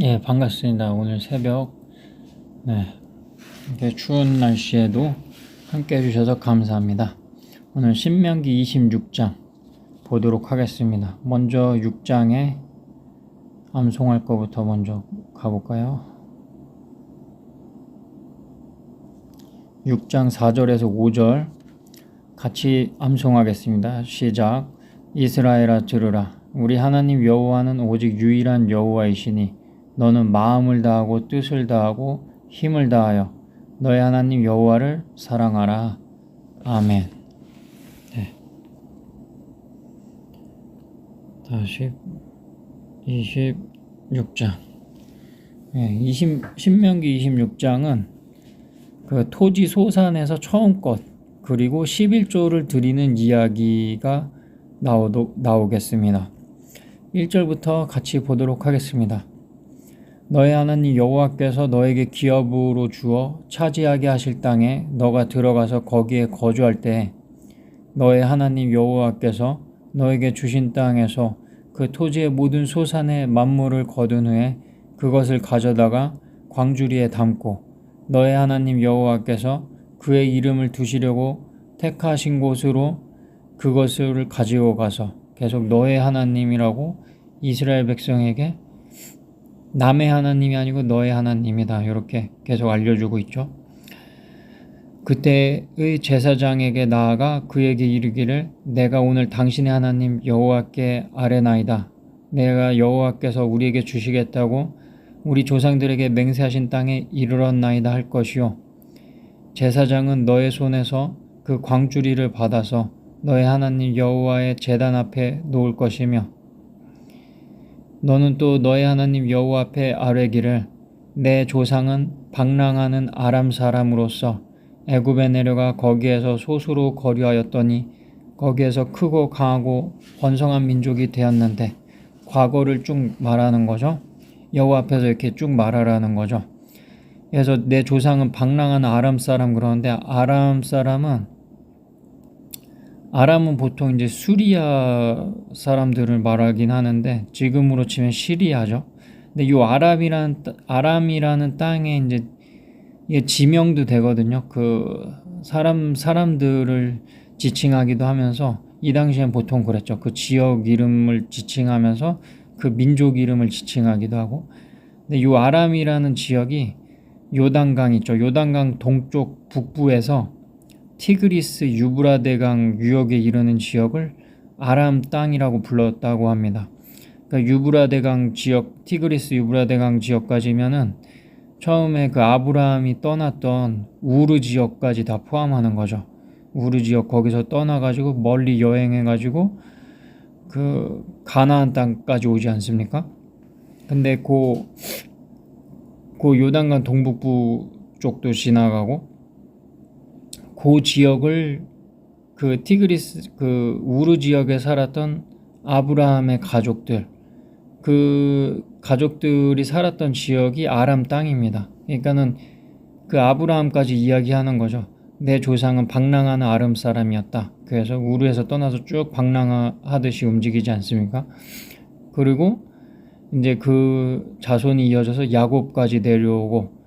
예, 반갑습니다. 오늘 새벽, 네, 이렇게 추운 날씨에도 함께 해주셔서 감사합니다. 오늘 신명기 26장 보도록 하겠습니다. 먼저 6장에 암송할 거부터 먼저 가볼까요? 6장 4절에서 5절 같이 암송하겠습니다. 시작. 이스라엘아 들으라. 우리 하나님 여호와는 오직 유일한 여호와이시니 너는 마음을 다하고 뜻을 다하고 힘을 다하여 너의 하나님 여호와를 사랑하라. 아멘. 네. 다시 26장. 네, 20, 신명기 26장은 그 토지 소산에서 처음 것 그리고 11조를 드리는 이야기가 나오도, 나오겠습니다. 1절부터 같이 보도록 하겠습니다. 너의 하나님 여호와께서 너에게 기업으로 주어 차지하게 하실 땅에 너가 들어가서 거기에 거주할 때 너의 하나님 여호와께서 너에게 주신 땅에서 그 토지의 모든 소산의 만물을 거둔 후에 그것을 가져다가 광주리에 담고 너의 하나님 여호와께서 그의 이름을 두시려고 택하신 곳으로 그것을 가지고 가서 계속 너의 하나님이라고 이스라엘 백성에게 남의 하나님이 아니고 너의 하나님이다. 이렇게 계속 알려주고 있죠. 그때의 제사장에게 나아가 그에게 이르기를 내가 오늘 당신의 하나님 여호와께 아뢰나이다. 내가 여호와께서 우리에게 주시겠다고 우리 조상들에게 맹세하신 땅에 이르렀나이다 할 것이요. 제사장은 너의 손에서 그 광주리를 받아서 너의 하나님 여호와의 제단 앞에 놓을 것이며 너는 또 너의 하나님 여호와 앞에 아뢰기를 내 조상은 방랑하는 아람 사람으로서 애굽에 내려가 거기에서 소수로 거류하였더니 거기에서 크고 강하고 번성한 민족이 되었는데 과거를 쭉 말하는 거죠. 여호와 앞에서 이렇게 쭉 말하라는 거죠. 그래서 내 조상은 방랑한 아람 사람 그러는데 아람 사람은 아람은 보통 이제 수리아 사람들을 말하긴 하는데 지금으로 치면 시리아죠. 근데 이 아랍이라는 아람이라는 땅에 이제 이게 지명도 되거든요. 그 사람 사람들을 지칭하기도 하면서 이 당시엔 보통 그랬죠. 그 지역 이름을 지칭하면서 그 민족 이름을 지칭하기도 하고. 근데 이 아람이라는 지역이 요단강 있죠. 요단강 동쪽 북부에서 티그리스 유브라데강 유역에 이르는 지역을 아람 땅이라고 불렀다고 합니다. 그러니까 유브라데강 지역, 티그리스 유브라데강 지역까지면은 처음에 그 아브라함이 떠났던 우르 지역까지 다 포함하는 거죠. 우르 지역 거기서 떠나가지고 멀리 여행해가지고 그 가나안 땅까지 오지 않습니까? 근데 그, 그 요단강 동북부 쪽도 지나가고 그 지역을 그 티그리스 그 우르 지역에 살았던 아브라함의 가족들 그 가족들이 살았던 지역이 아람 땅입니다. 그러니까는 그 아브라함까지 이야기하는 거죠. 내 조상은 방랑하는 아람 사람이었다. 그래서 우르에서 떠나서 쭉 방랑하듯이 움직이지 않습니까? 그리고 이제 그 자손이 이어져서 야곱까지 내려오고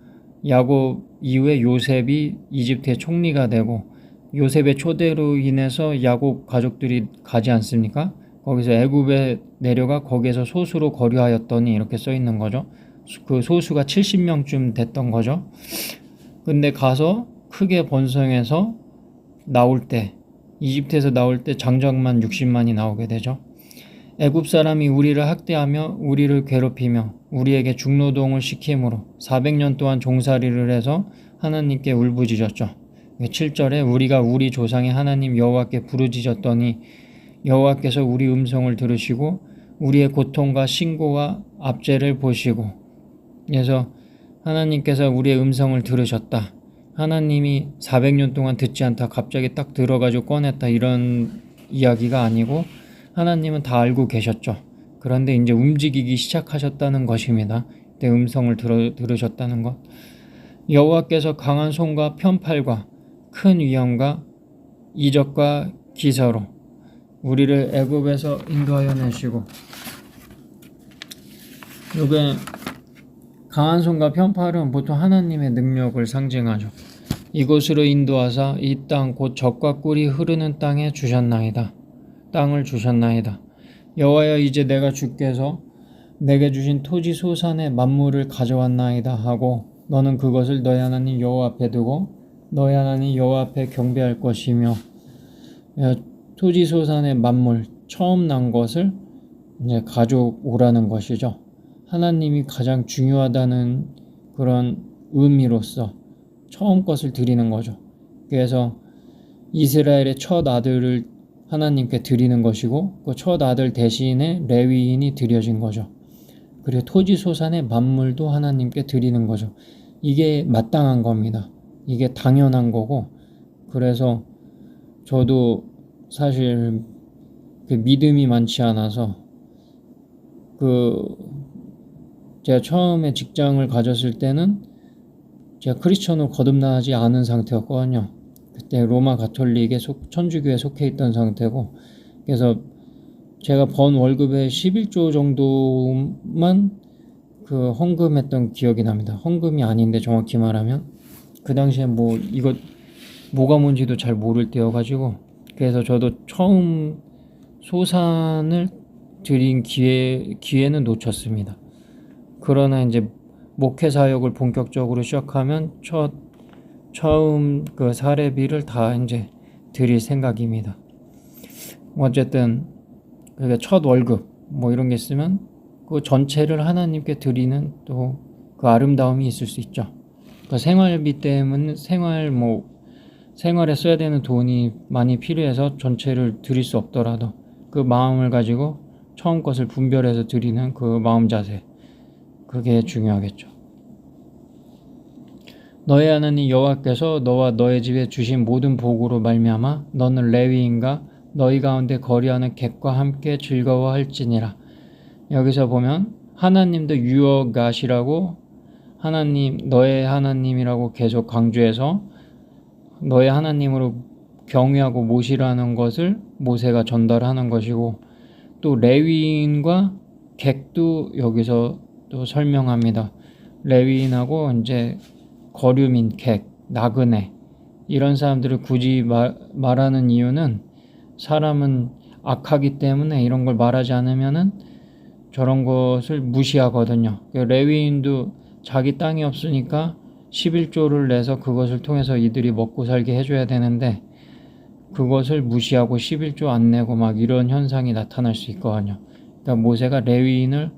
야곱 이후에 요셉이 이집트의 총리가 되고 요셉의 초대로 인해서 야곱 가족들이 가지 않습니까? 거기서 애굽에 내려가 거기에서 소수로 거류하였더니 이렇게 써 있는 거죠. 그 소수가 70명쯤 됐던 거죠. 근데 가서 크게 번성해서 나올 때 이집트에서 나올 때 장정만 60만이 나오게 되죠. 애굽 사람이 우리를 학대하며 우리를 괴롭히며 우리에게 중노동을 시키므로 400년 동안 종살이를 해서 하나님께 울부짖었죠. 7절에 우리가 우리 조상의 하나님 여호와께 부르짖었더니 여호와께서 우리 음성을 들으시고 우리의 고통과 신고와 압제를 보시고 그래서 하나님께서 우리의 음성을 들으셨다. 하나님이 400년 동안 듣지 않다 갑자기 딱 들어가지고 꺼냈다 이런 이야기가 아니고 하나님은 다 알고 계셨죠. 그런데 이제 움직이기 시작하셨다는 것입니다. 내 음성을 들어, 들으셨다는 것. 여호와께서 강한 손과 편팔과 큰 위엄과 이적과 기사로 우리를 애굽에서 인도하여 내시고 요게 강한 손과 편팔은 보통 하나님의 능력을 상징하죠. 이곳으로 인도하사 이 땅곧 젖과 꿀이 흐르는 땅에 주셨나이다. 땅을 주셨나이다. 여호와여 이제 내가 주께서 내게 주신 토지 소산의 만물을 가져왔나이다 하고 너는 그것을 너희 하나님 여호와 앞에 두고 너희 하나님 여호와 앞에 경배할 것이며 야, 토지 소산의 만물 처음 난 것을 이제 가져오라는 것이죠. 하나님이 가장 중요하다는 그런 의미로서 처음 것을 드리는 거죠. 그래서 이스라엘의 첫 아들을 하나님께 드리는 것이고 그 첫 아들 대신에 레위인이 드려진 거죠. 그리고 토지 소산의 만물도 하나님께 드리는 거죠. 이게 마땅한 겁니다. 이게 당연한 거고 그래서 저도 사실 그 믿음이 많지 않아서 그 제가 처음에 직장을 가졌을 때는 제가 크리스천으로 거듭나지 않은 상태였거든요. 그때 로마 가톨릭에 속, 천주교에 속해 있던 상태고 그래서 제가 번 월급의 11조 정도만 그 헌금했던 기억이 납니다. 헌금이 아닌데 정확히 말하면 그 당시에 뭐 이거 뭐가 뭔지도 잘 모를 때여가지고 그래서 저도 처음 소산을 드린 기회 기회는 놓쳤습니다. 그러나 이제 목회 사역을 본격적으로 시작하면 첫 처음 그 사례비를 다 이제 드릴 생각입니다. 어쨌든 그게 첫 월급 뭐 이런 게 있으면 그 전체를 하나님께 드리는 또 그 아름다움이 있을 수 있죠. 그 생활비 때문에 생활 뭐 생활에 써야 되는 돈이 많이 필요해서 전체를 드릴 수 없더라도 그 마음을 가지고 처음 것을 분별해서 드리는 그 마음 자세 그게 중요하겠죠. 너의 하나님 여호와께서 너와 너의 집에 주신 모든 복으로 말미암아 너는 레위인가 너희 가운데 거리하는 객과 함께 즐거워할지니라. 여기서 보면 하나님도 유어가시라고 하나님 너의 하나님이라고 계속 강조해서 너의 하나님으로 경외하고 모시라는 것을 모세가 전달하는 것이고 또 레위인과 객도 여기서 또 설명합니다. 레위인하고 이제 거류민, 객, 나그네 이런 사람들을 굳이 말, 말하는 이유는 사람은 악하기 때문에 이런 걸 말하지 않으면은 저런 것을 무시하거든요. 그 레위인도 자기 땅이 없으니까 11조를 내서 그것을 통해서 이들이 먹고 살게 해줘야 되는데 그것을 무시하고 11조 안 내고 막 이런 현상이 나타날 수 있거든요. 그러니까 모세가 레위인을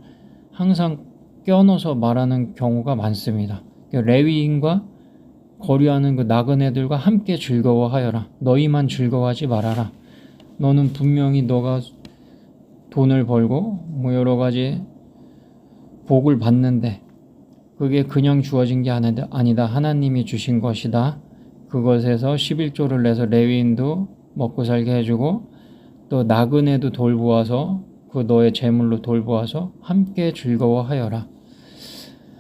항상 껴넣어서 말하는 경우가 많습니다. 레위인과 거류하는 그 나그네들과 함께 즐거워하여라. 너희만 즐거워하지 말아라. 너는 분명히 너가 돈을 벌고 뭐 여러 가지 복을 받는데 그게 그냥 주어진 게 아니다. 하나님이 주신 것이다. 그것에서 11조를 내서 레위인도 먹고 살게 해주고 또 나그네도 돌보아서 그 너의 재물로 돌보아서 함께 즐거워하여라.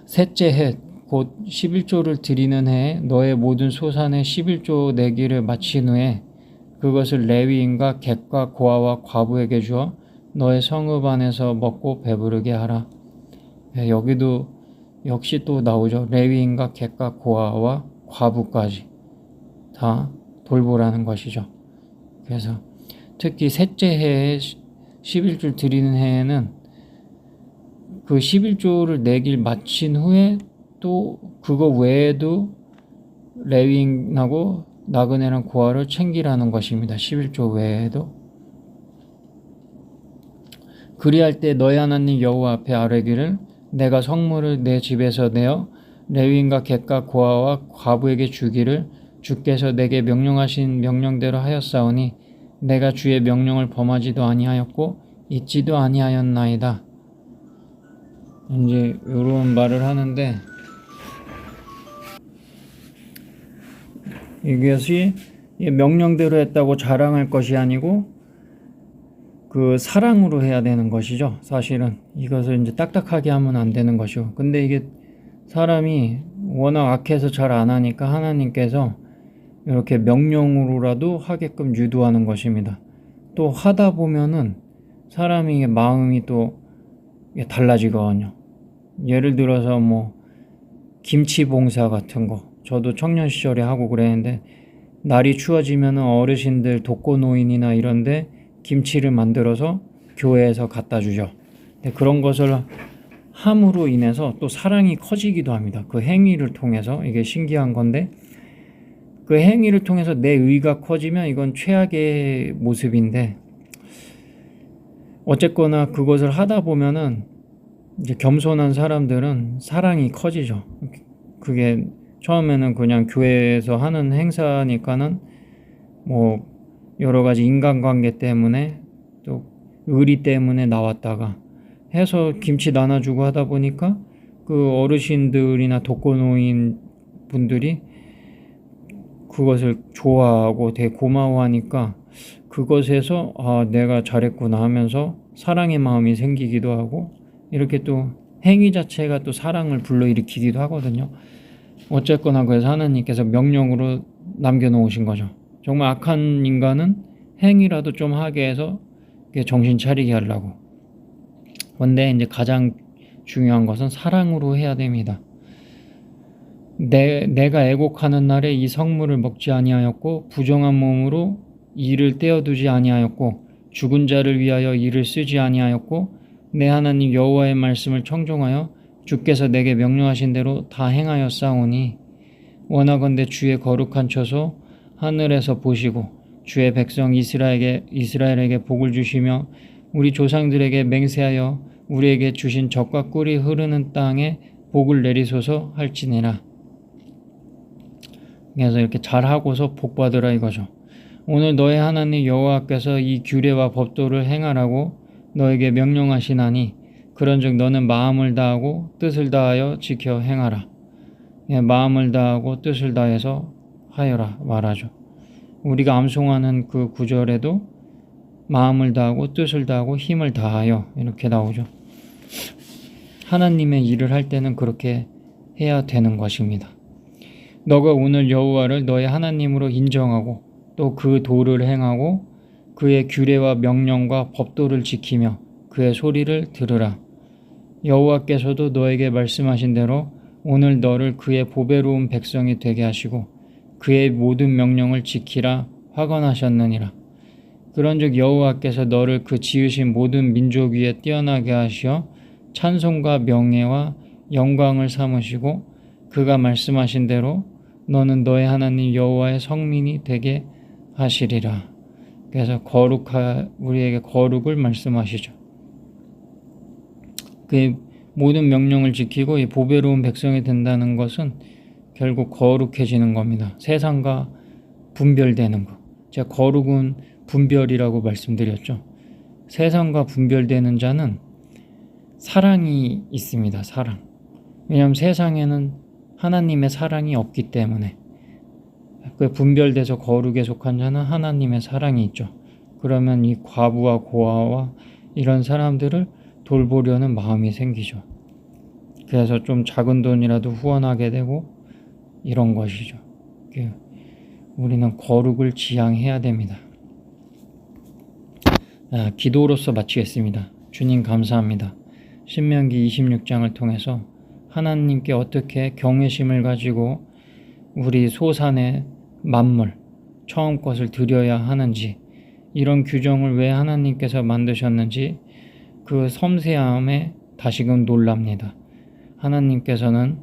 셋째 해, 곧 11조를 드리는 해에 너의 모든 소산의 11조 내기를 마친 후에 그것을 레위인과 객과 고아와 과부에게 주어 너의 성읍 안에서 먹고 배부르게 하라. 예, 여기도 역시 또 나오죠. 레위인과 객과 고아와 과부까지 다 돌보라는 것이죠. 그래서 특히 셋째 해에 11조 드리는 해에는 그 11조를 내길 마친 후에 또 그거 외에도 레위인하고 나그네랑 고아를 챙기라는 것입니다. 11조 외에도 그리할 때 너희 하나님 여호와 앞에 아뢰기를 내가 성물을 내 집에서 내어 레위인과 객과 고아와 과부에게 주기를 주께서 내게 명령하신 명령대로 하였사오니 내가 주의 명령을 범하지도 아니하였고 잊지도 아니하였나이다. 이제 이런 말을 하는데 이것이 명령대로 했다고 자랑할 것이 아니고 그 사랑으로 해야 되는 것이죠. 사실은 이것을 이제 딱딱하게 하면 안 되는 것이고. 근데 이게 사람이 워낙 악해서 잘 안 하니까 하나님께서 이렇게 명령으로라도 하게끔 유도하는 것입니다. 또 하다 보면은 사람이 마음이 또 달라지거든요. 예를 들어서 뭐 김치 봉사 같은 거 저도 청년 시절에 하고 그랬는데 날이 추워지면 어르신들 독거노인이나 이런데 김치를 만들어서 교회에서 갖다 주죠. 그런 것을 함으로 인해서 또 사랑이 커지기도 합니다. 그 행위를 통해서 이게 신기한 건데 그 행위를 통해서 내 의가 커지면 이건 최악의 모습인데 어쨌거나 그것을 하다 보면은 이제 겸손한 사람들은 사랑이 커지죠. 그게 처음에는 그냥 교회에서 하는 행사니까는 뭐 여러 가지 인간관계 때문에 또 의리 때문에 나왔다가 해서 김치 나눠주고 하다 보니까 그 어르신들이나 독거노인 분들이 그것을 좋아하고 되게 고마워하니까 그것에서 아 내가 잘했구나 하면서 사랑의 마음이 생기기도 하고 이렇게 또 행위 자체가 또 사랑을 불러일으키기도 하거든요. 어쨌거나 그래서 하나님께서 명령으로 남겨놓으신 거죠. 정말 악한 인간은 행위라도 좀 하게 해서 정신 차리게 하려고. 근데 이제 가장 중요한 것은 사랑으로 해야 됩니다. 내, 내가 애곡하는 날에 이 성물을 먹지 아니하였고 부정한 몸으로 이를 떼어두지 아니하였고 죽은 자를 위하여 이를 쓰지 아니하였고 내 하나님 여호와의 말씀을 청종하여 주께서 내게 명령하신 대로 다 행하였사오니 원하건대 주의 거룩한 처소 하늘에서 보시고 주의 백성 이스라엘에게 이스라엘에게 복을 주시며 우리 조상들에게 맹세하여 우리에게 주신 젖과 꿀이 흐르는 땅에 복을 내리소서 할지니라. 그래서 이렇게 잘하고서 복 받으라 이거죠. 오늘 너의 하나님 여호와께서 이 규례와 법도를 행하라고 너에게 명령하시나니 그런즉 너는 마음을 다하고 뜻을 다하여 지켜 행하라. 예, 마음을 다하고 뜻을 다해서 하여라 말하죠. 우리가 암송하는 그 구절에도 마음을 다하고 뜻을 다하고 힘을 다하여 이렇게 나오죠. 하나님의 일을 할 때는 그렇게 해야 되는 것입니다. 너가 오늘 여호와를 너의 하나님으로 인정하고 또 그 도를 행하고 그의 규례와 명령과 법도를 지키며 그의 소리를 들으라. 여호와께서도 너에게 말씀하신 대로 오늘 너를 그의 보배로운 백성이 되게 하시고 그의 모든 명령을 지키라 화건하셨느니라. 그런즉 여호와께서 너를 그 지으신 모든 민족 위에 뛰어나게 하시어 찬송과 명예와 영광을 삼으시고 그가 말씀하신 대로 너는 너의 하나님 여호와의 성민이 되게 하시리라. 그래서 거룩하 우리에게 거룩을 말씀하시죠. 그 모든 명령을 지키고 이 보배로운 백성이 된다는 것은 결국 거룩해지는 겁니다. 세상과 분별되는 것. 제가 거룩은 분별이라고 말씀드렸죠. 세상과 분별되는 자는 사랑이 있습니다. 사랑. 왜냐하면 세상에는 하나님의 사랑이 없기 때문에 그 분별돼서 거룩에 속한 자는 하나님의 사랑이 있죠. 그러면 이 과부와 고아와 이런 사람들을 돌보려는 마음이 생기죠. 그래서 좀 작은 돈이라도 후원하게 되고 이런 것이죠. 우리는 거룩을 지향해야 됩니다. 아, 기도로서 마치겠습니다. 주님 감사합니다. 신명기 26장을 통해서 하나님께 어떻게 경외심을 가지고 우리 소산의 만물, 처음 것을 드려야 하는지, 이런 규정을 왜 하나님께서 만드셨는지 그 섬세함에 다시금 놀랍니다. 하나님께서는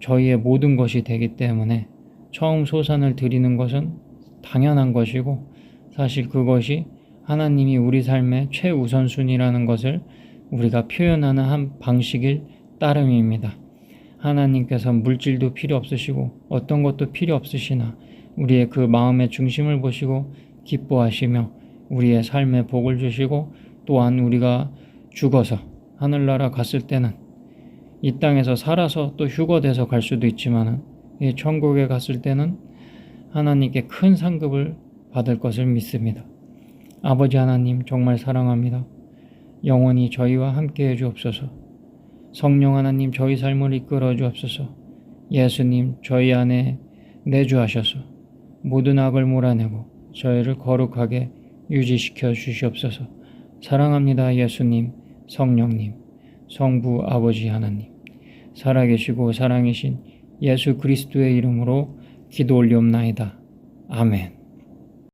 저희의 모든 것이 되기 때문에 처음 소산을 드리는 것은 당연한 것이고 사실 그것이 하나님이 우리 삶의 최우선순위라는 것을 우리가 표현하는 한 방식일 따름입니다. 하나님께서 물질도 필요 없으시고 어떤 것도 필요 없으시나 우리의 그 마음의 중심을 보시고 기뻐하시며 우리의 삶에 복을 주시고 또한 우리가 죽어서 하늘나라 갔을 때는 이 땅에서 살아서 또 휴거돼서 갈 수도 있지만은 이 천국에 갔을 때는 하나님께 큰 상급을 받을 것을 믿습니다. 아버지 하나님 정말 사랑합니다. 영원히 저희와 함께 해 주옵소서. 성령 하나님 저희 삶을 이끌어 주옵소서. 예수님 저희 안에 내주하셔서 모든 악을 몰아내고 저희를 거룩하게 유지시켜 주시옵소서. 사랑합니다 예수님. 성령님, 성부 아버지 하나님, 살아계시고 사랑이신 예수 그리스도의 이름으로 기도 올리옵나이다. 아멘.